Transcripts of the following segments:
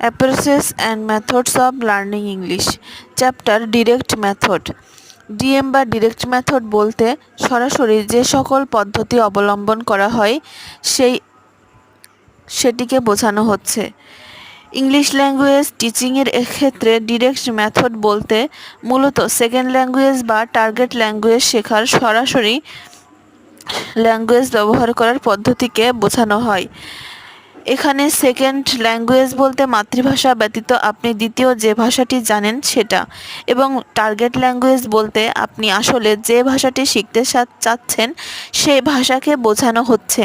Approaches and methods of learning English. Chapter direct method DM বা direct method বলতে সরাসরি যে সকল পদ্ধতি অবলম্বন করা হয়, সেই, সেটিকে বোঝানো হচ্ছে। ইংলিশ ল্যাঙ্গুয়েজ টিচিংয়ের ক্ষেত্রে ডিরেক্ট মেথড বলতে মূলত সেকেন্ড ল্যাঙ্গুয়েজ বা টার্গেট ল্যাঙ্গুয়েজ শেখার সরাসরি ল্যাঙ্গুয়েজ ব্যবহার করার পদ্ধতিকে বোঝানো হয়। এখানে সেকেন্ড ল্যাঙ্গুয়েজ বলতে মাতৃভাষা ব্যতীত আপনি দ্বিতীয় যে ভাষাটি জানেন সেটা এবং টার্গেট ল্যাঙ্গুয়েজ বলতে আপনি আসলে যে ভাষাটি শিখতে চাচ্ছেন সেই ভাষাকে বোঝানো হচ্ছে।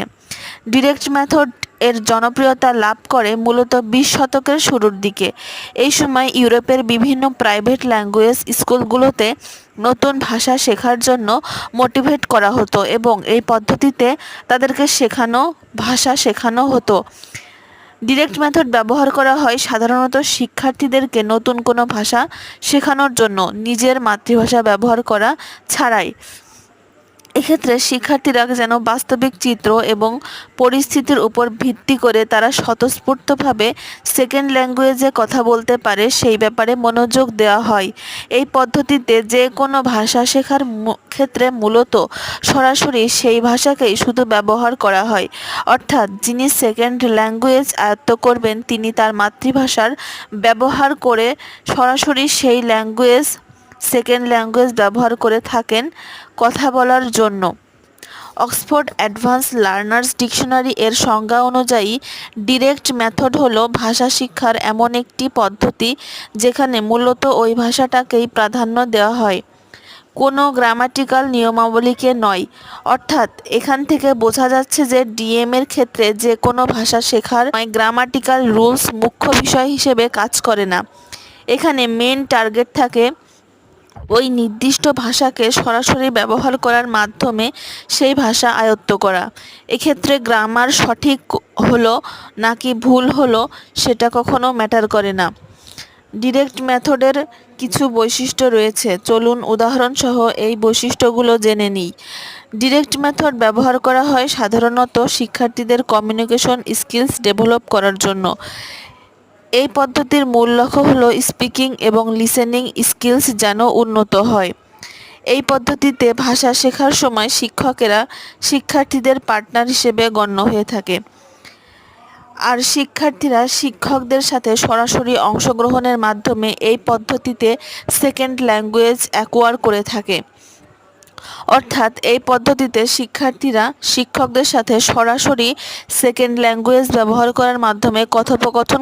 ডিরেক্ট মেথড এর জনপ্রিয়তা লাভ করে মূলত বিশ শতকের শুরুর দিকে। এই সময় ইউরোপের বিভিন্ন প্রাইভেট ল্যাঙ্গুয়েজ স্কুলগুলোতে নতুন ভাষা শেখার জন্য মোটিভেট করা হতো এবং এই পদ্ধতিতে তাদেরকে শেখানো, ভাষা শেখানো হতো। ডিরেক্ট মেথড ব্যবহার করা হয় সাধারণত শিক্ষার্থীদেরকে নতুন কোনো ভাষা শেখানোর জন্য। নিজের মাতৃভাষা ব্যবহার করা ছাড়াই। এক্ষেত্রে শিক্ষার্থীরা যেন বাস্তবিক চিত্র এবং পরিস্থিতির উপর ভিত্তি করে তারা স্বতঃস্ফূর্তভাবে সেকেন্ড ল্যাঙ্গুয়েজে কথা বলতে পারে, সেই ব্যাপারে মনোযোগ দেওয়া হয়। এই পদ্ধতিতে যে কোনো ভাষা শেখার ক্ষেত্রে মূলত সরাসরি সেই ভাষাকেই শুধু ব্যবহার করা হয়। অর্থাৎ যিনি সেকেন্ড ল্যাঙ্গুয়েজ আয়ত্ত করবেন, তিনি তার মাতৃভাষার ব্যবহার করে সরাসরি সেই ল্যাঙ্গুয়েজ সেকেন্ড ল্যাঙ্গুয়েজ ব্যবহার করে থাকেন কথা বলার জন্য। অক্সফোর্ড অ্যাডভান্স লার্নার্স ডিকশনারি এর সংজ্ঞা অনুযায়ী, ডিরেক্ট মেথড হলো ভাষা শিক্ষার এমন একটি পদ্ধতি যেখানে মূলত ওই ভাষাটাকেই প্রাধান্য দেওয়া হয়। কোনো গ্রামাটিক্যাল নিয়মাবলীকে নয়, অর্থাৎ এখান থেকে বোঝা যাচ্ছে যে ডিএম এর ক্ষেত্রে যে কোনো ভাষা শেখার গ্রামাটিক্যাল রুলস মুখ্য বিষয় হিসেবে কাজ করে না। এখানে মেন টার্গেট থাকে ওই নির্দিষ্ট ভাষাকে সরাসরি ব্যবহার করার মাধ্যমে সেই ভাষা আয়ত্ত করা। এক্ষেত্রে গ্রামার সঠিক হলো নাকি ভুল হলো সেটা কখনো ম্যাটার করে না। ডিরেক্ট মেথডের কিছু বৈশিষ্ট্য রয়েছে। চলুন উদাহরণসহ এই বৈশিষ্ট্যগুলো জেনে নিই। ডিরেক্ট মেথড ব্যবহার করা হয় সাধারণত শিক্ষার্থীদের কমিউনিকেশন স্কিলস ডেভেলপ করার জন্য। এই পদ্ধতির মূল লক্ষ্য হলো স্পিকিং এবং লিসেনিং স্কিলস যেন উন্নত হয়। এই পদ্ধতিতে ভাষা শেখার সময় শিক্ষকেরা শিক্ষার্থীদের পার্টনার হিসেবে গণ্য হয়ে থাকে। আর শিক্ষার্থীরা শিক্ষকদের সাথে সরাসরি অংশগ্রহণের মাধ্যমে এই পদ্ধতিতে সেকেন্ড ল্যাঙ্গুয়েজ অ্যাকোয়ার করে থাকে। অর্থাৎ এই পদ্ধতিতে শিক্ষার্থীরা শিক্ষকদের সাথে সরাসরি সেকেন্ড ল্যাঙ্গুয়েজ ব্যবহার করার মাধ্যমে কথোপকথন